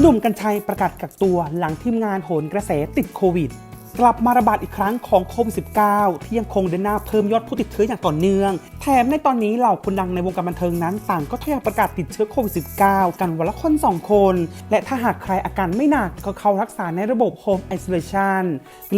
หนุ่มกัญชัยประกาศกักตัวหลังทีมงานโหนกระแสติดโควิด กลับมาระบาดอีกครั้งของโควิด -19 ที่ยังคงเดินหน้าเพิ่มยอดผู้ติดเชื้ออย่างต่อเนื่อง แถมในตอนนี้เหล่าคนดังในวงการบันเทิงนั้นต่างก็ทยอยประกาศติดเชื้อโควิด -19 กันวันละคน 2 คน และถ้าหากใครอาการไม่หนักก็เข้ารักษาในระบบ Home Isolation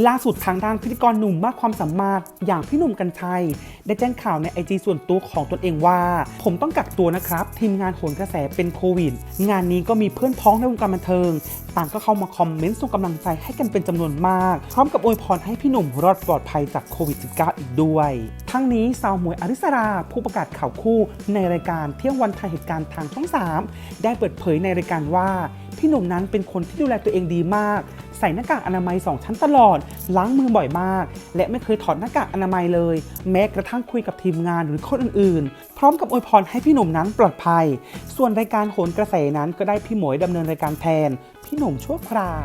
ล่าสุดทางด้านพิธีกรหนุ่มมากความสามารถอย่างพี่หนุ่มกัญชัยได้แจ้งข่าวในไอจีส่วนตัวของตนเองว่า ผมต้องกักตัวนะครับ ทีมงานโหนกระแสเป็นโควิด งานนี้ก็มีเพื่อนพ้องในวงการบันเทิง ต่างก็เข้ามาคอมเมนต์ส่งกำลังใจให้กันเป็นจำนวนมาก พร้อมกับอวยพรให้พี่หนุ่มรอดปลอดภัยจากโควิด -19 อีกด้วย ทั้งนี้สาวหมวยอริสรา ผู้ประกาศข่าวคู่ในรายการเที่ยงวันไทยเหตุการณ์ทางช่อง 3 ได้เปิดเผยในรายการว่าพี่หนุ่มนั้นเป็นคนที่ดูแลตัวเองดีมาก ใส่หน้ากากอนามัย2ชั้นตลอด ล้างมือบ่อยมาก และไม่เคยถอดหน้ากากอนามัยเลย แม้กระทั่งคุยกับทีมงานหรือคนอื่นๆ พร้อมกับอวยพรให้พี่หนุ่มนั้นปลอดภัย ส่วนรายการโหนกระแสนั้นก็ได้พี่หมวยดำเนินรายการแทน พี่หนุ่มชั่วคราว